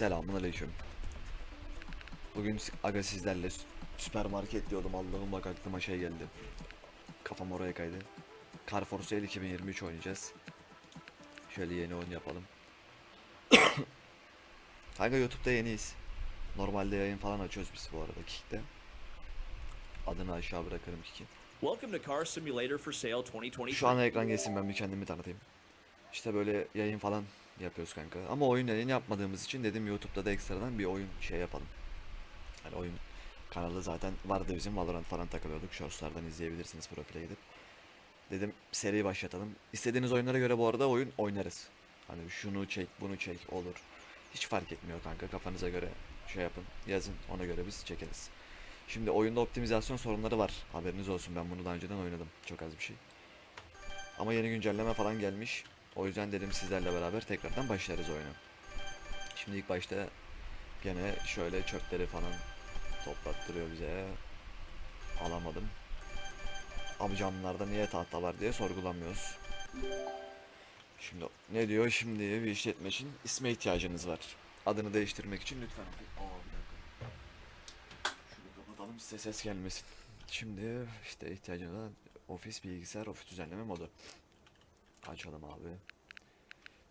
Selamun aleyküm. Bugün aga sizlerle sü- süpermarket diyordum Allah'ım bak aklıma şey geldi. Kafam oraya kaydı. Car for Sale 2023 oynayacağız. Şöyle yeni oyun yapalım. Kanka YouTube'da yeniyiz. Normalde yayın falan açıyoruz biz bu arada Kick'te. Adını aşağı bırakırım Kick'in. Welcome to Car Simulator for Sale 2023. Şu an ekran geçsin ben bir kendimi tanıtayım. İşte böyle yayın falan yapıyoruz kanka. Ama oyun yayın yapmadığımız için dedim YouTube'da da ekstradan bir oyun şey yapalım. Hani oyun kanalı zaten vardı bizim Valorant falan takılıyorduk. Shorts'lardan izleyebilirsiniz profile gidip. Dedim seri başlatalım. İstediğiniz oyunlara göre bu arada oyun oynarız. Hani şunu çek bunu çek olur. Hiç fark etmiyor kanka kafanıza göre şey yapın yazın ona göre biz çekeriz. Şimdi oyunda optimizasyon sorunları var. Haberiniz olsun ben bunu daha önceden oynadım. Çok az bir şey. Ama yeni güncelleme falan gelmiş. O yüzden dedim sizlerle beraber tekrardan başlarız oyuna. Şimdi ilk başta gene şöyle çöpleri falan toplattırıyor bize. Alamadım. Abi camlarda niye tahta var diye sorgulamıyoruz. Şimdi ne diyor? Şimdi bir işletme için isme ihtiyacınız var. Adını değiştirmek için lütfen. Aa bir dakika. Şunu kapatalım size ses gelmesin. Şimdi işte ihtiyacınız olan ofis bilgisayar ofis düzenleme modu. Açalım abi.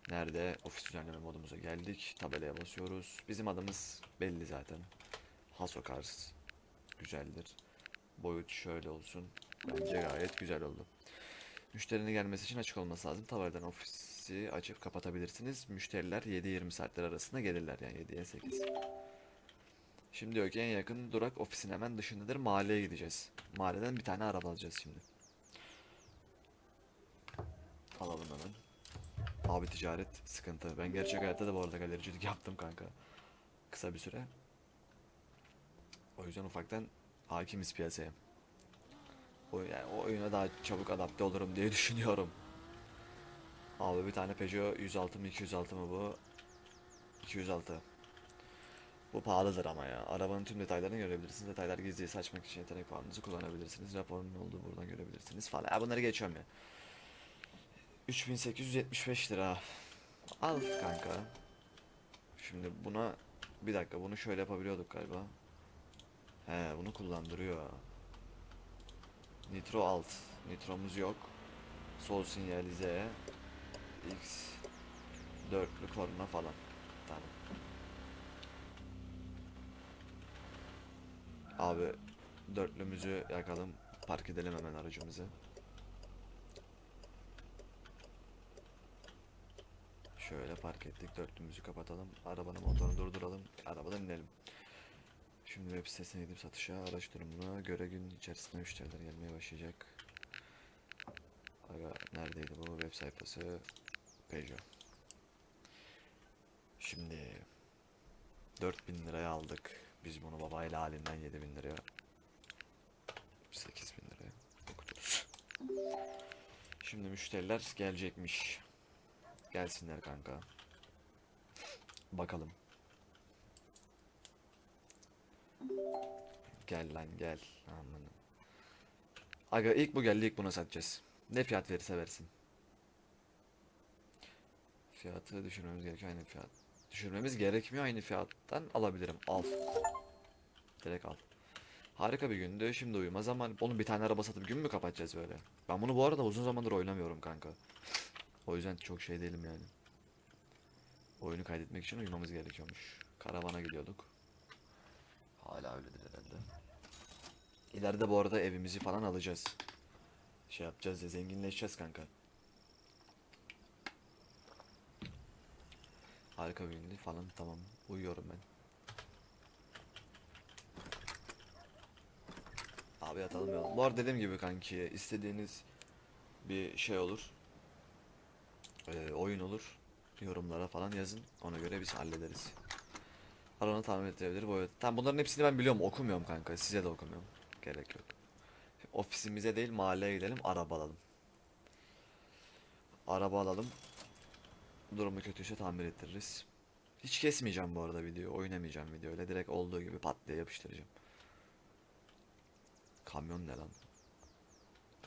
Nerede? Ofis düzenleme modumuza geldik. Tabelaya basıyoruz. Bizim adımız belli zaten. Hasokars. Güzeldir. Boyut şöyle olsun. Bence gayet güzel oldu. Müşterinin gelmesi için açık olması lazım. Tabeladan ofisi açıp kapatabilirsiniz. Müşteriler 7-20 saatler arasında gelirler yani 7'ye 8. Şimdi diyor ki en yakın durak ofisin hemen dışındadır. Mahalleye gideceğiz. Mahalleden bir tane araba alacağız şimdi. Alalım hemen. Abi ticaret sıkıntı. Ben gerçek hayatta da bu arada galericilik yaptım kanka. Kısa bir süre. O yüzden ufaktan hakimiz piyasaya. O, yani o oyuna daha çabuk adapte olurum diye düşünüyorum. Abi bir tane Peugeot 106 mı 206 mı bu? 206. Bu pahalıdır ama ya. Arabanın tüm detaylarını görebilirsiniz. Detaylar gizliyse açmak için yetenek puanınızı kullanabilirsiniz. Raporun olduğu buradan görebilirsiniz falan. Ya bunları geçiyorum ya. 3875 lira. Al kanka. Şimdi buna bir dakika bunu şöyle yapabiliyorduk galiba. He bunu kullandırıyor. Nitro alt. Nitromuz yok. Sol sinyalize. X dörtlü korna falan. Tamam. Abi dörtlümüzü yakalım. Park edelim hemen aracımızı. Şöyle park ettik. Dörtlümüzü kapatalım. Arabanın motorunu durduralım. Arabadan inelim. Şimdi web sitesine gidip satışa araç durumuna göre gün içerisinde müşteriler gelmeye başlayacak. Aga neredeydi bu web sayfası? Peugeot. Şimdi 4000 liraya aldık. Biz bunu babayla halinden 7000 liraya 8000 liraya. Şimdi müşteriler gelecekmiş. Gelsinler kanka. Bakalım. Gel lan gel. Aman. Aga ilk bu geldi ilk buna satacağız. Ne fiyat verirse versin. Fiyatı düşürmemiz gerekiyor aynı fiyat. Düşürmemiz gerekmiyor aynı fiyattan alabilirim. Al. Direkt al. Harika bir gündü. Şimdi uyuma zaman. Oğlum bir tane araba satıp gün mü kapatacağız böyle? Ben bunu bu arada uzun zamandır oynamıyorum kanka. O yüzden çok şey değilim yani. Oyunu kaydetmek için uyumamız gerekiyormuş. Karavana gidiyorduk. Hala öyledir herhalde. İleride bu arada evimizi falan alacağız. Şey yapacağız ya zenginleşeceğiz kanka. Harika bir falan tamam. Uyuyorum ben. Abi yatalım ya. Bu arada dediğim gibi kanki istediğiniz bir şey olur. Ee, oyun olur. Yorumlara falan yazın. Ona göre biz hallederiz. Alanı tahmin ettirebilir bu evet. Tamam bunların hepsini ben biliyorum okumuyorum kanka. Size de okumuyorum. Gerek yok. Ofisimize değil mahalleye gidelim araba alalım. Araba alalım. Durumu kötüyse tamir ettiririz. Hiç kesmeyeceğim bu arada videoyu. Oynamayacağım videoyla. Direkt olduğu gibi pat diye yapıştıracağım. Kamyon ne lan?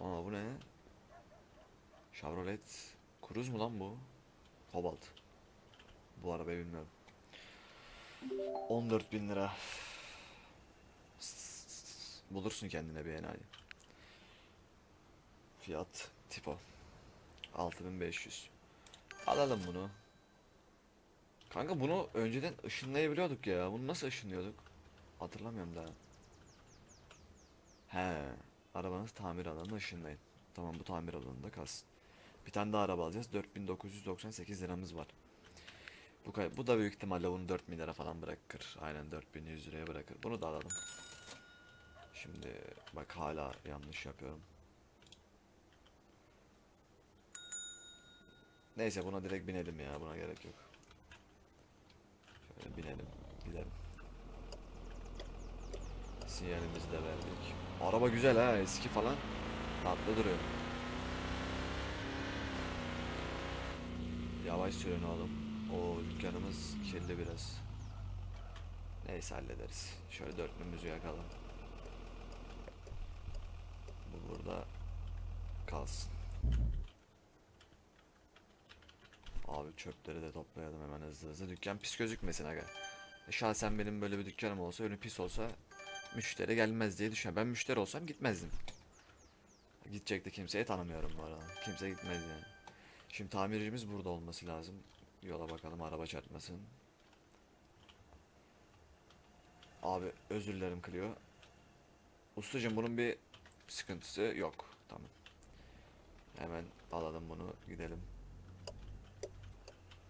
Aa bu ne? Chevrolet Cruze mu lan bu? Cobalt. Bu arabayı bilmiyorum. 14 bin lira. Bulursun kendine bir enayi. Fiyat tipo. 6500. Alalım bunu. Kanka bunu önceden ışınlayabiliyorduk ya. Bunu nasıl ışınlıyorduk? Hatırlamıyorum daha. He. Arabanız tamir alanına ışınlayın. Tamam bu tamir alanında kalsın. Bir tane daha araba alacağız. 4998 liramız var. Bu, bu da büyük ihtimalle bunu 4000 lira falan bırakır. Aynen 4100 liraya bırakır. Bunu da alalım. Şimdi bak hala yanlış yapıyorum. Neyse buna direkt binelim ya. Buna gerek yok. Şöyle binelim. Gidelim. Sinyalimizi de verdik. Araba güzel ha. Eski falan. Tatlı duruyor. Yavaş sürün oğlum. O dükkanımız kirli biraz. Neyse hallederiz. Şöyle dörtlümüzü yakalım. Bu burada kalsın. Abi çöpleri de toplayalım hemen hızlı hızlı. Dükkan pis gözükmesin aga. E, Şahsen benim böyle bir dükkanım olsa önü pis olsa müşteri gelmez diye düşünüyorum. Ben müşteri olsam gitmezdim. Gidecek de kimseyi tanımıyorum bu arada. Kimse gitmez yani. Şimdi tamircimiz burada olması lazım. Yola bakalım araba çarpmasın. Abi özür dilerim Clio. Ustacığım bunun bir sıkıntısı yok. Tamam. Hemen alalım bunu gidelim.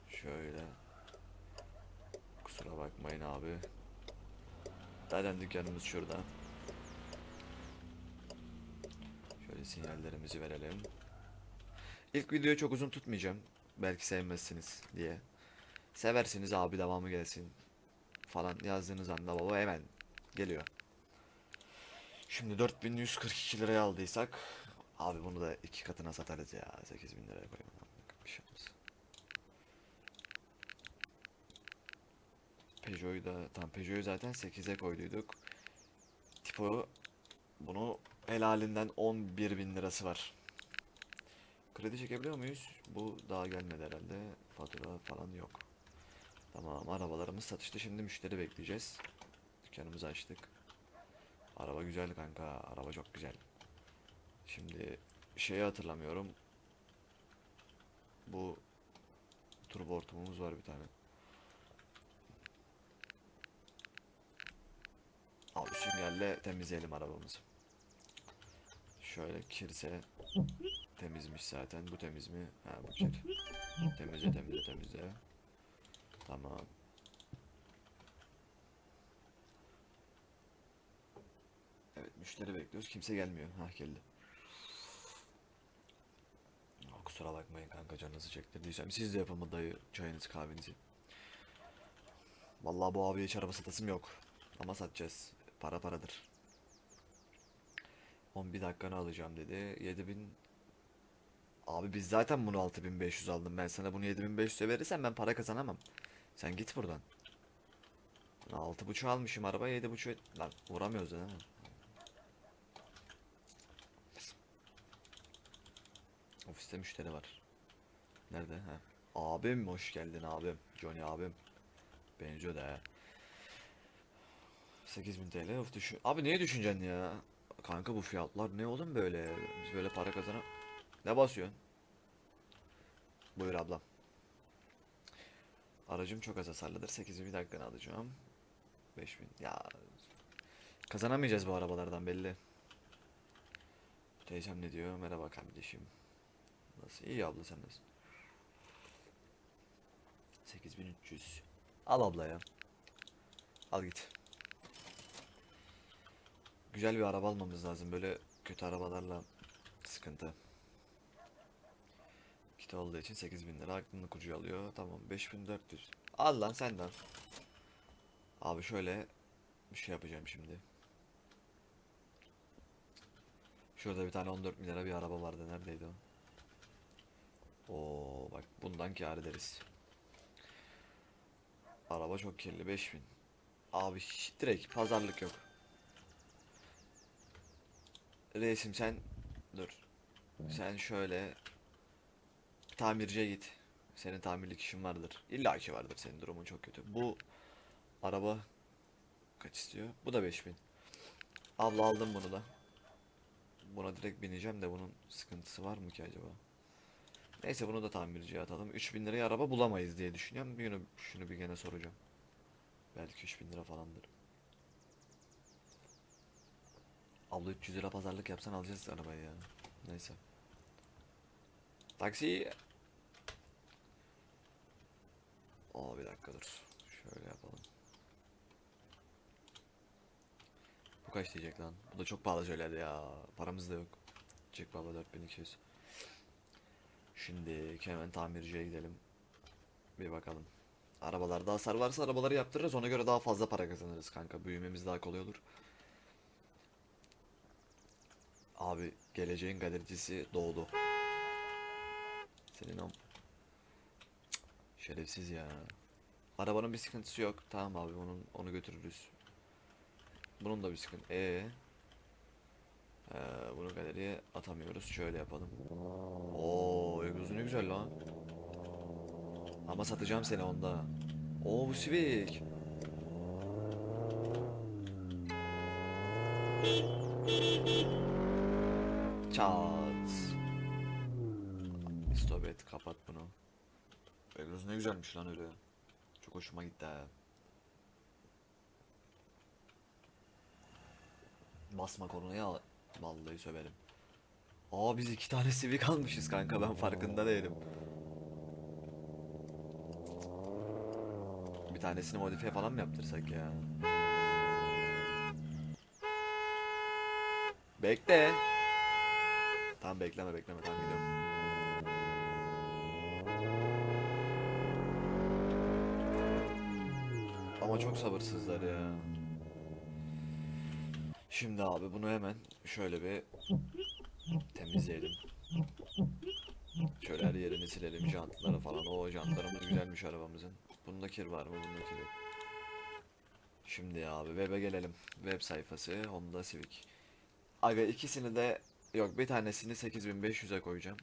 Şöyle. Kusura bakmayın abi. Zaten dükkanımız şurada. Şöyle sinyallerimizi verelim. İlk videoyu çok uzun tutmayacağım. Belki sevmezsiniz diye. Seversiniz abi devamı gelsin falan yazdığınız anda baba hemen geliyor. Şimdi 4142 liraya aldıysak abi bunu da iki katına satarız ya 8000 liraya koyalım. Bir şey olmaz. Peugeot'u da tam Peugeot'u zaten 8'e koyduyduk. Tipo bunu helalinden 11 bin lirası var. Kredi çekebiliyor muyuz? Bu daha gelmedi herhalde. Fatura falan yok. Tamam arabalarımız satışta şimdi müşteri bekleyeceğiz. Dükkanımızı açtık. Araba güzel kanka. Araba çok güzel. Şimdi şeyi hatırlamıyorum. Bu turbo hortumumuz var bir tane. Abi süngerle temizleyelim arabamızı. Şöyle kirse temizmiş zaten. Bu temiz mi? Ha bu kir. Temizle temizle temizle. Tamam. Evet müşteri bekliyoruz. Kimse gelmiyor. Ha geldi. Kusura bakmayın kanka canınızı çektirdiysem. Siz de yapın dayı çayınızı kahvenizi. Vallahi bu abiye hiç araba satasım yok. Ama satacağız. Para paradır. 11 dakikanı alacağım dedi. 7000 Abi biz zaten bunu 6500 aldım. Ben sana bunu 7500'e verirsem ben para kazanamam. Sen git buradan. 6.5 almışım araba 7.5 lan uğramıyoruz değil mi? Ofiste müşteri var. Nerede? Ha. Abim hoş geldin abim. Johnny abim. Benziyor da ha. 8000 TL of düşün. Abi niye düşüneceksin ya? Kanka bu fiyatlar ne oğlum böyle? Biz böyle para kazana... Ne basıyorsun? Buyur ablam. Aracım çok az hasarlıdır. 8000 bir dakikanı alacağım. 5000. Ya kazanamayacağız bu arabalardan belli. Teyzem ne diyor? Merhaba kardeşim. Nasıl? İyi abla sen nasılsın? 8300. Al abla ya. Al git. Güzel bir araba almamız lazım. Böyle kötü arabalarla sıkıntı. Kit olduğu için 8000 lira aklını kurcalıyor. Tamam 5400. Al lan sen de al. Abi şöyle bir şey yapacağım şimdi. Şurada bir tane 14 bin lira bir araba vardı. Neredeydi o? Oo bak bundan kâr ederiz. Araba çok kirli 5000. Abi direkt pazarlık yok. Reisim sen dur. Sen şöyle tamirciye git. Senin tamirlik işin vardır. İlla ki vardır senin durumun çok kötü. Bu araba kaç istiyor? Bu da 5000. Abla aldım bunu da. Buna direkt bineceğim de bunun sıkıntısı var mı ki acaba? Neyse bunu da tamirciye atalım. 3000 liraya araba bulamayız diye düşünüyorum. Bir gün şunu bir gene soracağım. Belki 3000 lira falandır. Abla 300 lira pazarlık yapsan alacağız arabayı ya. Neyse. Taksi. Aa bir dakika dur. Şöyle yapalım. Bu kaç diyecek lan? Bu da çok pahalı söyledi ya. Paramız da yok. Diyecek baba 4200. Şimdi hemen tamirciye gidelim. Bir bakalım. Arabalarda hasar varsa arabaları yaptırırız. Ona göre daha fazla para kazanırız kanka. Büyümemiz daha kolay olur. Abi geleceğin galericisi doğdu. Senin o şerefsiz ya. Arabanın bir sıkıntısı yok. Tamam abi onun onu götürürüz. Bunun da bir sıkıntı. Ee, ee, bunu galeriye atamıyoruz. Şöyle yapalım. Oo, egzozu ne güzel lan. Ama satacağım seni onda. Oo bu Civic. Çat. Stop et kapat bunu. Egzoz ne güzelmiş lan öyle. Çok hoşuma gitti ha. Basma konuya vallahi söverim. Aa biz iki tane Civic almışız kanka ben farkında değilim. Bir tanesini modifiye falan mı yaptırsak ya? Bekle. Tamam bekleme bekleme tamam gidiyorum. Ama çok sabırsızlar ya. Şimdi abi bunu hemen şöyle bir temizleyelim. Şöyle her yerini silelim jantları falan. O jantlarımız güzelmiş arabamızın. Bunda kir var mı? Bunda kir yok. Şimdi abi web'e gelelim. Web sayfası Honda Civic. Aga ikisini de yok bir tanesini 8500'e koyacağım.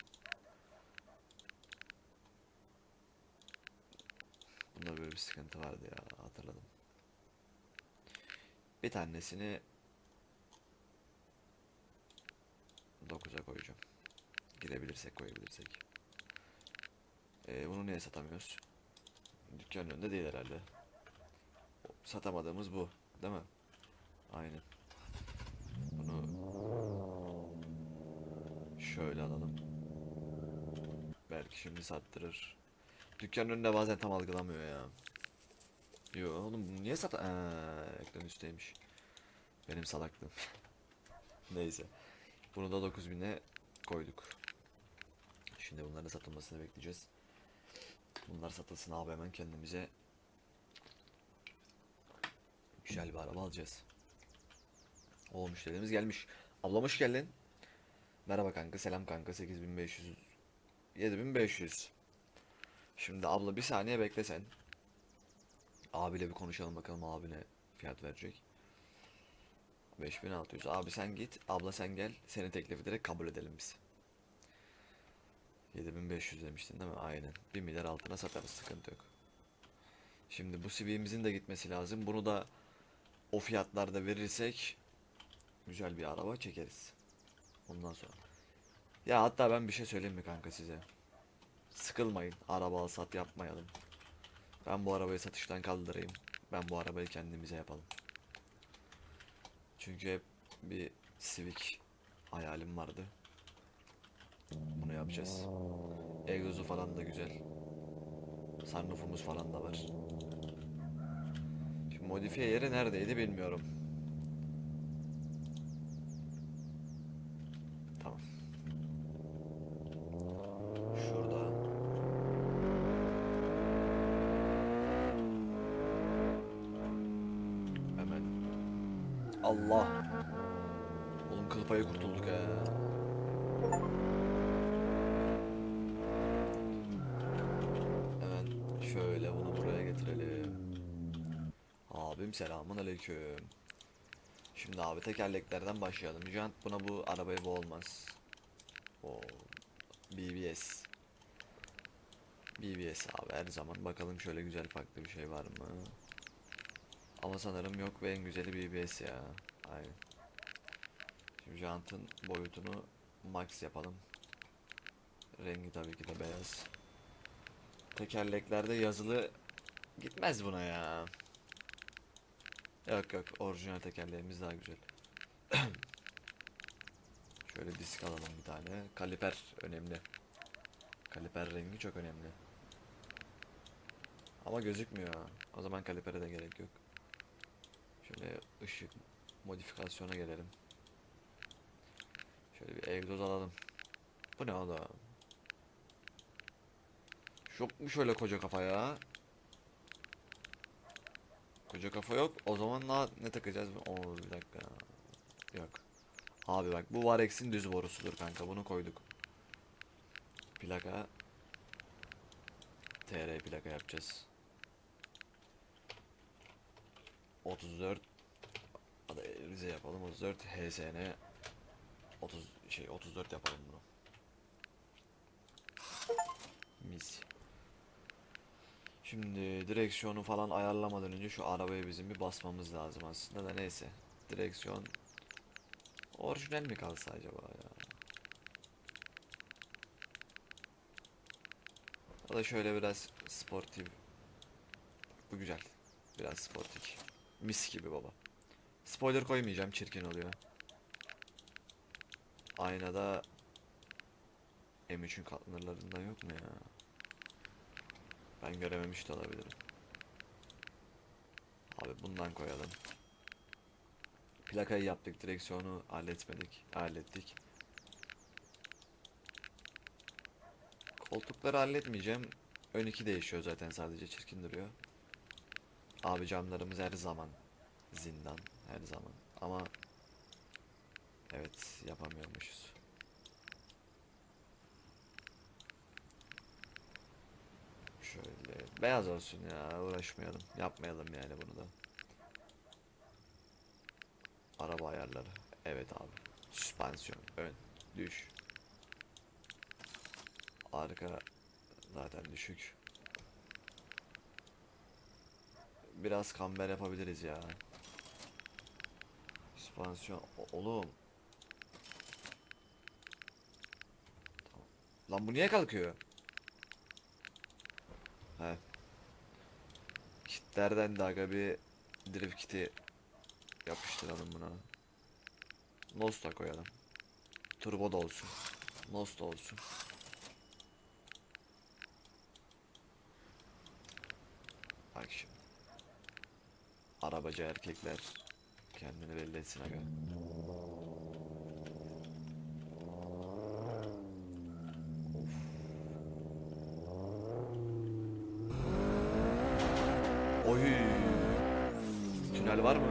Bunda böyle bir sıkıntı vardı ya hatırladım. Bir tanesini 9'a koyacağım. Girebilirsek koyabilirsek. Ee, bunu niye satamıyoruz? Dükkanın önünde değil herhalde. Satamadığımız bu. Değil mi? Aynen. Bunu şöyle alalım. Belki şimdi sattırır. Dükkanın önünde bazen tam algılamıyor ya. Yo oğlum bunu niye sat... Ekran üstteymiş. Benim salaklığım. Neyse. Bunu da 9000'e koyduk. Şimdi bunların satılmasını bekleyeceğiz. Bunlar satılsın abi hemen kendimize güzel bir araba alacağız. O müşterimiz gelmiş. Ablam hoş geldin. Merhaba kanka, selam kanka. 8500 7500. Şimdi abla bir saniye bekle sen. Abiyle bir konuşalım bakalım abi ne fiyat verecek. 5600. Abi sen git, abla sen gel. Seni teklif ederek kabul edelim biz. 7500 demiştin değil mi? Aynen. 1 milyar altına satarız sıkıntı yok. Şimdi bu CV'mizin de gitmesi lazım. Bunu da o fiyatlarda verirsek güzel bir araba çekeriz. Ondan sonra. Ya hatta ben bir şey söyleyeyim mi kanka size? Sıkılmayın. Araba al sat yapmayalım. Ben bu arabayı satıştan kaldırayım. Ben bu arabayı kendimize yapalım. Çünkü hep bir Civic hayalim vardı. Bunu yapacağız. Egzozu falan da güzel. Sunroofumuz falan da var. Şimdi modifiye yeri neredeydi bilmiyorum. Abim selamun aleyküm. Şimdi abi tekerleklerden başlayalım. Jant buna bu arabaya bu. O BBS. BBS abi her zaman bakalım şöyle güzel farklı bir şey var mı? Ama sanırım yok ve en güzeli BBS ya. Aynen. Şimdi jantın boyutunu max yapalım. Rengi tabii ki de beyaz. Tekerleklerde yazılı gitmez buna ya. Yok yok orijinal tekerleğimiz daha güzel. Şöyle disk alalım bir tane. Kaliper önemli. Kaliper rengi çok önemli. Ama gözükmüyor. O zaman kalipere de gerek yok. Şöyle ışık modifikasyona gelelim. Şöyle bir egzoz alalım. Bu ne oğlum? Yok mu şöyle koca kafa ya? Koca kafa yok. O zaman ne, ne takacağız? Oo bir dakika. Yok. Abi bak bu Varex'in düz borusudur kanka. Bunu koyduk. Plaka TR plaka yapacağız. 34 Hadi Rize yapalım 34 HSN 30 şey 34 yapalım bunu. Mis. Şimdi direksiyonu falan ayarlamadan önce şu arabaya bizim bir basmamız lazım aslında da neyse. Direksiyon orijinal mi kalsa acaba ya? O da şöyle biraz sportif. Bu güzel. Biraz sportif. Mis gibi baba. Spoiler koymayacağım çirkin oluyor. Aynada M3'ün katlanırlarından yok mu ya? Ben görememiş de olabilirim. Abi bundan koyalım. Plakayı yaptık, direksiyonu halletmedik, hallettik. Koltukları halletmeyeceğim. Ön iki değişiyor zaten sadece çirkin duruyor. Abi camlarımız her zaman zindan her zaman ama evet yapamıyormuşuz. Şöyle beyaz olsun ya uğraşmayalım yapmayalım yani bunu da. Araba ayarları evet abi süspansiyon ön düş arka zaten düşük. Biraz kamber yapabiliriz ya. Süspansiyon O- oğlum. Lan bu niye kalkıyor? He. Kitlerden de aga bir drift kiti yapıştıralım buna. Nos da koyalım. Turbo da olsun. Nos olsun. Bak şimdi. Arabacı erkekler kendini belli etsin aga. Of. Oy. Tünel var mı?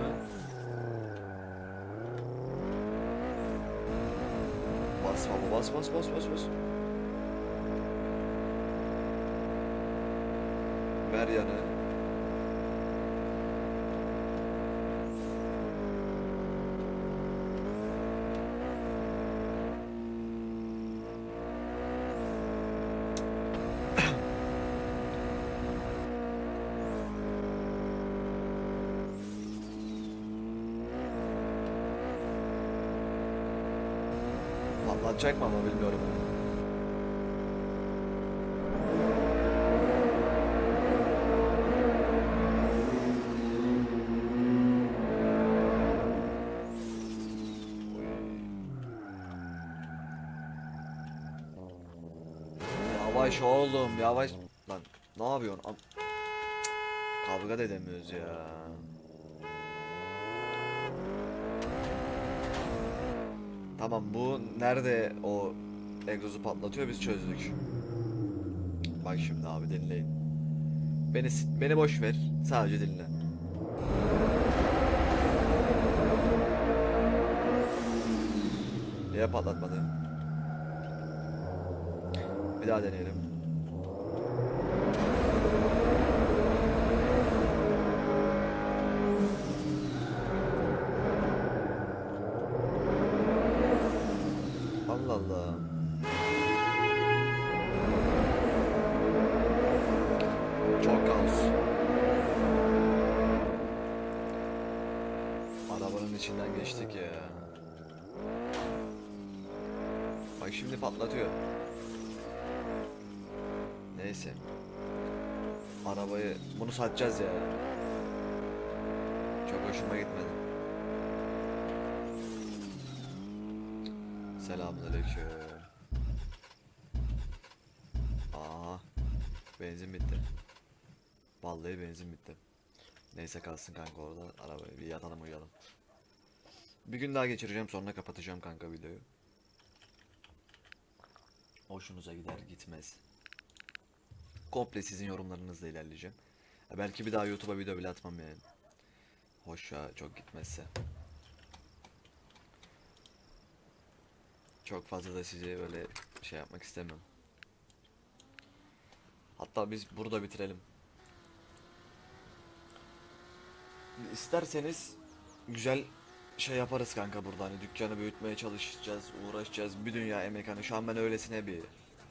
Bas baba bas bas bas bas. Ver yanı. Patlatacak mı ama bilmiyorum. Yavaş oğlum yavaş. Lan ne yapıyorsun? Am- Cık, Kavga da edemiyoruz ya. Tamam bu nerede o egzozu patlatıyor biz çözdük. Bak şimdi abi dinleyin. Beni beni boş ver. Sadece dinle. Niye patlatmadı? Bir daha deneyelim. Arabanın içinden geçtik ya. Bak şimdi patlatıyor. Neyse. Arabayı bunu satacağız ya. Çok hoşuma gitmedi. Selamünaleyküm. Aha. Benzin bitti. Vallahi benzin bitti. Neyse kalsın kanka orada arabaya bir yatalım uyuyalım. Bir gün daha geçireceğim sonra kapatacağım kanka videoyu. Hoşunuza gider gitmez. Komple sizin yorumlarınızla ilerleyeceğim. Belki bir daha YouTube'a video bile atmam yani. Hoş ya çok gitmezse. Çok fazla da sizi öyle şey yapmak istemiyorum. Hatta biz burada bitirelim. İsterseniz güzel şey yaparız kanka burada hani dükkanı büyütmeye çalışacağız, uğraşacağız. Bir dünya emek hani şu an ben öylesine bir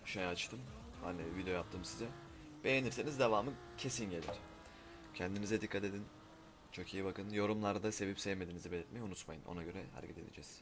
şey açtım. Hani video yaptım size. Beğenirseniz devamı kesin gelir. Kendinize dikkat edin. Çok iyi bakın. Yorumlarda sevip sevmediğinizi belirtmeyi unutmayın. Ona göre hareket edeceğiz.